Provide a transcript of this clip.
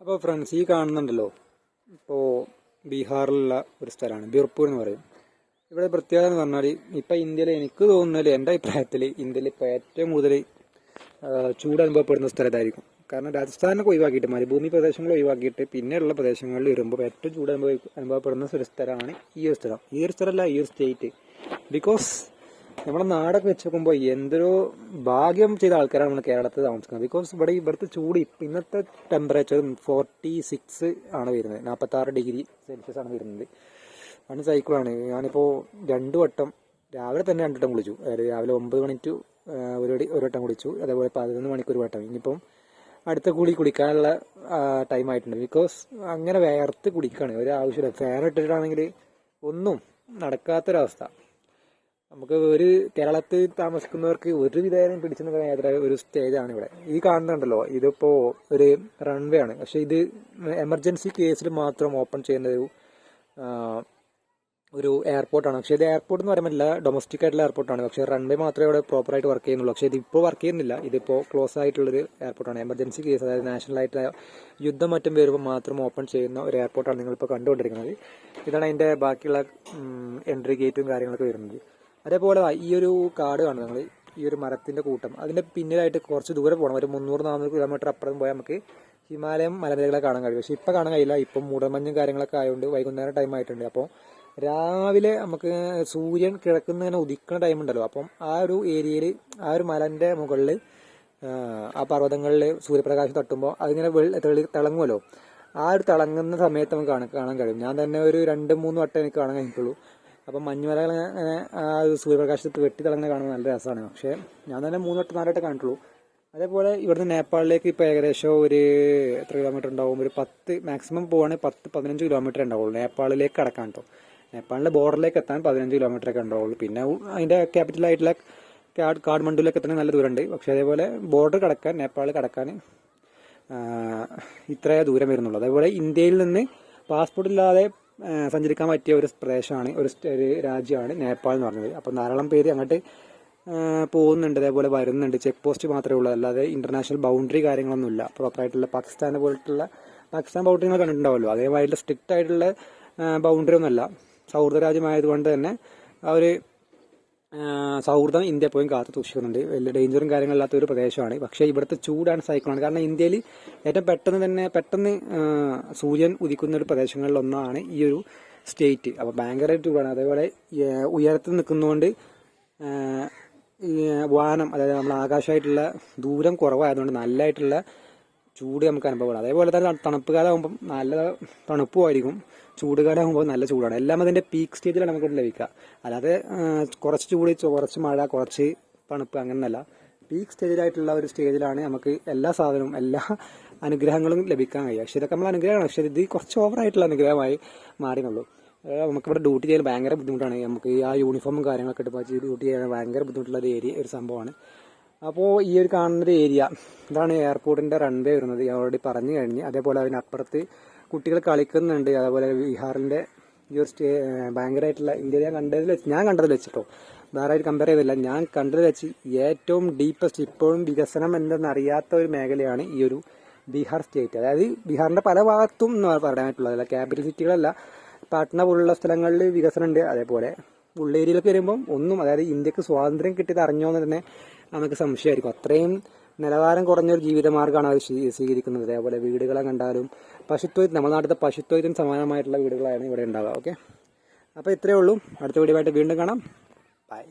അപ്പോൾ ഫ്രണ്ട്സ് ഈ കാണുന്നുണ്ടല്ലോ. ഇപ്പോൾ ബീഹാറിലുള്ള ഒരു സ്ഥലമാണ്. ബിർപ്പൂർ എന്ന് പറയും. ഇവിടെ പ്രത്യേകത എന്ന് പറഞ്ഞാൽ ഇപ്പോൾ ഇന്ത്യയിൽ എനിക്ക് തോന്നുന്നതിൽ എന്റെ അഭിപ്രായത്തിൽ ഇന്ത്യയിൽ ഇപ്പോൾ ഏറ്റവും കൂടുതൽ ചൂട് അനുഭവപ്പെടുന്ന സ്ഥലത്തായിരിക്കും. കാരണം രാജസ്ഥാനൊക്കെ ഒഴിവാക്കിയിട്ട് മരുഭൂമി പ്രദേശങ്ങൾ ഒഴിവാക്കിയിട്ട് പിന്നെയുള്ള പ്രദേശങ്ങളിൽ വരുമ്പോൾ ഏറ്റവും ചൂട് അനുഭവ അനുഭവപ്പെടുന്ന ഒരു സ്ഥലമാണ് ഈ ഒരു സ്ഥലം. ഈ ഒരു സ്ഥലമല്ല ഈ ഒരു സ്റ്റേറ്റ് ബിക്കോസ് നമ്മുടെ നാടൊക്കെ വെച്ച് നോക്കുമ്പോൾ എന്തൊരു ഭാഗ്യം ചെയ്ത ആൾക്കാരാണ് നമ്മൾ കേരളത്തിൽ താമസിക്കുന്നത്. ബിക്കോസ് ഇവിടെ ഇവിടുത്തെ ചൂട് ഇന്നത്തെ ടെമ്പറേച്ചർ ഫോർട്ടി സിക്സ് ആണ് വരുന്നത്. നാൽപ്പത്താറ് ഡിഗ്രി സെൽഷ്യസ് ആണ് വരുന്നത്. ആണ്. സൈക്കിളാണ് ഞാനിപ്പോൾ രണ്ട് വട്ടം രാവിലെ തന്നെ രണ്ട് വട്ടം കുളിച്ചു. അതായത് രാവിലെ ഒമ്പത് മണി ടു ഒരു ഒരു വട്ടം കുളിച്ചു. അതേപോലെ പതിനൊന്ന് മണിക്ക് ഒരു വട്ടം. ഇനിയിപ്പം അടുത്ത കുളി കുളിക്കാനുള്ള ടൈം ആയിട്ടുണ്ട്. ബിക്കോസ് അങ്ങനെ വേർത്ത് കുടിക്കുകയാണ് ഒരു ആവശ്യമില്ല ഫാൻ ഇട്ടിട്ടാണെങ്കിൽ ഒന്നും നടക്കാത്തൊരവസ്ഥ. നമുക്ക് ഒരു കേരളത്തിൽ താമസിക്കുന്നവർക്ക് ഒരു വിധേയം പിടിച്ചു നിൽക്കാൻ യാത്ര ഒരു സ്റ്റേജാണ് ഇവിടെ. ഈ കാണുന്നുണ്ടല്ലോ ഇതിപ്പോ ഒരു റൺവേ ആണ്. പക്ഷെ ഇത് എമർജൻസി കേസിൽ മാത്രം ഓപ്പൺ ചെയ്യുന്ന ഒരു ഒരു എയർപോർട്ടാണ് പക്ഷേ ഇത് എയർപോർട്ട് എന്ന് പറയുമ്പോൾ ഡൊമസ്റ്റിക് ആയിട്ടുള്ള എയർപോർട്ടാണ് പക്ഷേ റൺവേ മാത്രമേ ഇവിടെ പ്രോപ്പറായിട്ട് വർക്ക് ചെയ്യുന്നുള്ളൂ. പക്ഷേ ഇതിപ്പോൾ വർക്ക് ചെയ്യുന്നില്ല. ഇതിപ്പോൾ ക്ലോസ് ആയിട്ടുള്ളൊരു എയർപോർട്ടാണ് എമർജൻസി കേസ് അതായത് നാഷണൽ ആയിട്ടുള്ള യുദ്ധം മറ്റും വരുമ്പോൾ മാത്രം ഓപ്പൺ ചെയ്യുന്ന ഒരു എയർപോർട്ടാണ് നിങ്ങളിപ്പോൾ കണ്ടുകൊണ്ടിരിക്കുന്നത്. ഇതാണ് അതിന്റെ ബാക്കിയുള്ള എൻട്രി ഗേറ്റും കാര്യങ്ങളൊക്കെ വരുന്നത്. അതേപോലെ ഈ ഒരു കാട് കാണും നിങ്ങൾ ഈ ഒരു മരത്തിന്റെ കൂട്ടം. അതിന്റെ പിന്നിലായിട്ട് കുറച്ച് ദൂരെ പോകണം ഒരു മുന്നൂറ് നാനൂറ് കിലോമീറ്റർ അപ്പുറം പോയാൽ നമുക്ക് ഹിമാലയം മലനിരകളെ കാണാൻ കഴിയും. പക്ഷെ ഇപ്പം കാണാൻ കഴിയില്ല. ഇപ്പം മൂടമഞ്ഞും കാര്യങ്ങളൊക്കെ ആയതുകൊണ്ട് വൈകുന്നേരം ടൈം ആയിട്ടുണ്ട്. അപ്പോൾ രാവിലെ നമുക്ക് സൂര്യൻ കിഴക്കുന്നതിന് ഉദിക്കുന്ന ടൈം ഉണ്ടല്ലോ. അപ്പം ആ ഒരു ഏരിയയിൽ ആ ഒരു മലന്റെ മുകളിൽ ആ പർവതങ്ങളിൽ സൂര്യപ്രകാശം തട്ടുമ്പോൾ അതിങ്ങനെ വെള്ളി തെളി തിളങ്ങുമല്ലോ ആ ഒരു തിളങ്ങുന്ന സമയത്ത് നമുക്ക് കാണാൻ കാണാൻ കഴിയും. ഞാൻ തന്നെ ഒരു രണ്ട് മൂന്ന് വട്ടം എനിക്ക് കാണാൻ കഴിഞ്ഞിട്ടുള്ളൂ. അപ്പം മഞ്ഞുമലകൾ അങ്ങനെ ആ ഒരു സൂര്യപ്രകാശത്ത് വെട്ടി തിളങ്ങുന്ന കാണുമ്പോൾ നല്ല രസമാണ്. പക്ഷേ ഞാൻ തന്നെ മൂന്ന് വട്ടം നാലായിട്ട് കണ്ടിട്ടുള്ളൂ. അതേപോലെ ഇവിടുന്ന് നേപ്പാളിലേക്ക് ഇപ്പോൾ ഏകദേശം ഒരു എത്ര കിലോമീറ്റർ ഉണ്ടാവും? ഒരു പത്ത് മാക്സിമം പോവുകയാണെങ്കിൽ പത്ത് പതിനഞ്ച് കിലോമീറ്റർ ഉണ്ടാവുള്ളൂ നേപ്പാളിലേക്ക് കടക്കാൻ കേട്ടോ നേപ്പാളിന്റെ ബോർഡറിലേക്ക് എത്താൻ പതിനഞ്ച് കിലോമീറ്റർ ഒക്കെ ഉണ്ടാവുള്ളൂ. പിന്നെ അതിന്റെ ക്യാപിറ്റലായിട്ടുള്ള കാഡ് കാഠ്മണ്ഡുവിലേക്ക് എത്താൻ നല്ല ദൂരമുണ്ട്. പക്ഷേ അതേപോലെ ബോർഡർ കടക്കാൻ നേപ്പാൾ കടക്കാൻ ഇത്രയേ ദൂരം വരുന്നുള്ളൂ. അതേപോലെ ഇന്ത്യയിൽ നിന്ന് പാസ്പോർട്ട് ഇല്ലാതെ സഞ്ചരിക്കാൻ പറ്റിയ ഒരു പ്രദേശമാണ് ഒരു ഒരു രാജ്യമാണ് നേപ്പാൾ എന്ന് പറഞ്ഞത്. അപ്പം ധാരാളം പേര് അങ്ങോട്ട് പോകുന്നുണ്ട് അതേപോലെ വരുന്നുണ്ട്. ചെക്ക് പോസ്റ്റ് മാത്രമേ ഉള്ളൂ അല്ലാതെ ഇന്റർനാഷണൽ ബൗണ്ടറി കാര്യങ്ങളൊന്നുമില്ല. പ്രോപ്പറായിട്ടുള്ള പാകിസ്ഥാനെ പോലത്തുള്ള പാകിസ്ഥാൻ ബൗണ്ടറി നിങ്ങൾ കണ്ടിട്ടുണ്ടാവുമല്ലോ. അതേമാതിരി സ്ട്രിക്റ്റ് ആയിട്ടുള്ള ബൗണ്ടറി ഒന്നുമല്ല. സൗഹൃദ രാജ്യമായതുകൊണ്ട് തന്നെ ആ, സൗഹൃദം ഇന്ത്യ പോയും കാത്തു സൂക്ഷിക്കുന്നുണ്ട്. വലിയ ഡേഞ്ചറും കാര്യങ്ങളില്ലാത്ത ഒരു പ്രദേശമാണ്. പക്ഷേ ഇവിടുത്തെ ചൂടാണ് സൈക്ലോൺ കാരണം ഇന്ത്യയിൽ ഏറ്റവും പെട്ടെന്ന് തന്നെ പെട്ടെന്ന് സൂര്യൻ ഉദിക്കുന്ന ഒരു പ്രദേശങ്ങളിലൊന്നാണ് ഈ ഒരു സ്റ്റേറ്റ് അപ്പോൾ ഭയങ്കര ചൂടാണ്. അതേപോലെ ഉയരത്തിൽ നിൽക്കുന്നതുകൊണ്ട് വാനം അതായത് നമ്മൾ ആകാശമായിട്ടുള്ള ദൂരം കുറവായതുകൊണ്ട് നല്ലതായിട്ടുള്ള ചൂട് നമുക്ക് അനുഭവമാണ്. അതേപോലെ തന്നെ തണുപ്പ് കാലമാകുമ്പം നല്ല തണുപ്പും ആയിരിക്കും ചൂട് കാലമാകുമ്പോൾ നല്ല ചൂടാണ്. എല്ലാം അതിന്റെ പീക്ക് സ്റ്റേജിലാണ് നമുക്ക് ലഭിക്കുക. അല്ലാതെ കുറച്ച് ചൂട് കുറച്ച് മഴ കുറച്ച് തണുപ്പ് അങ്ങനെയല്ല പീക്ക് സ്റ്റേജിലായിട്ടുള്ള ഒരു സ്റ്റേജിലാണ് നമുക്ക് എല്ലാ സാധനവും എല്ലാ അനുഗ്രഹങ്ങളും ലഭിക്കാൻ കഴിയുക. പക്ഷെ ഇതൊക്കെ നമ്മൾ അനുഗ്രഹമാണ്. പക്ഷെ ഇത് കുറച്ച് ഓവറായിട്ടുള്ള അനുഗ്രഹമായി മാറിയുള്ളൂ നമുക്കിവിടെ ഡ്യൂട്ടി ചെയ്യാൻ ഭയങ്കര ബുദ്ധിമുട്ടാണ്. നമുക്ക് ആ യൂണിഫോമും കാര്യങ്ങളൊക്കെ ഇട്ട് ഡ്യൂട്ടി ചെയ്യാൻ ഭയങ്കര ബുദ്ധിമുട്ടുള്ള ഒരു ഏരിയ ഒരു സംഭവമാണ്. അപ്പോൾ ഈ ഒരു കാണുന്നൊരു ഏരിയ ഇതാണ് എയർപോർട്ടിന്റെ റൺവേ വരുന്നത്. ഓൾറെഡി പറഞ്ഞു കഴിഞ്ഞ്. അതേപോലെ അതിനപ്പുറത്ത് കുട്ടികൾ കളിക്കുന്നുണ്ട്. അതേപോലെ ബീഹാറിന്റെ ഈ ഒരു സ്റ്റേ ഭയങ്കരമായിട്ടുള്ള ഇന്ത്യയിൽ ഞാൻ കണ്ടതിൽ വെച്ച് ഞാൻ കണ്ടതിൽ വെച്ചിട്ടോ വേറെ ആയിട്ട് കമ്പയർ ചെയ്തില്ല. ഞാൻ കണ്ടതിൽ വെച്ച് ഏറ്റവും ഡീപ്പസ്റ്റ് ഇപ്പോഴും വികസനം എന്തെന്നറിയാത്ത ഒരു മേഖലയാണ് ഈ ഒരു ബീഹാർ സ്റ്റേറ്റ് അതായത് ബീഹാറിന്റെ പല ഭാഗത്തും എന്ന് പറയാനായിട്ടുള്ളത് അല്ല. ക്യാപിറ്റൽ സിറ്റികളല്ല പാട്ന പോലുള്ള സ്ഥലങ്ങളിൽ വികസനം ഉണ്ട്. അതേപോലെ ഉള്ളേരിയയിലൊക്കെ വരുമ്പം ഒന്നും അതായത് ഇന്ത്യയ്ക്ക് സ്വാതന്ത്ര്യം കിട്ടിയത് അറിഞ്ഞോന്ന് തന്നെ നമുക്ക് സംശയമായിരിക്കും. അത്രയും നിലവാരം കുറഞ്ഞൊരു ജീവിതമാർഗമാണ് അവർ സ്വീകരിക്കുന്നത്. അതേപോലെ വീടുകളെ കണ്ടാലും പശുത്വ നമ്മുടെ നാട്ടിലത്തെ പശുത്വത്തിന് സമാനമായിട്ടുള്ള വീടുകളാണ് ഇവിടെ ഉണ്ടാവുക. ഓക്കെ അപ്പോൾ ഇത്രയേ ഉള്ളൂ. അടുത്ത വീഡിയോ വീണ്ടും കാണാം. ബൈ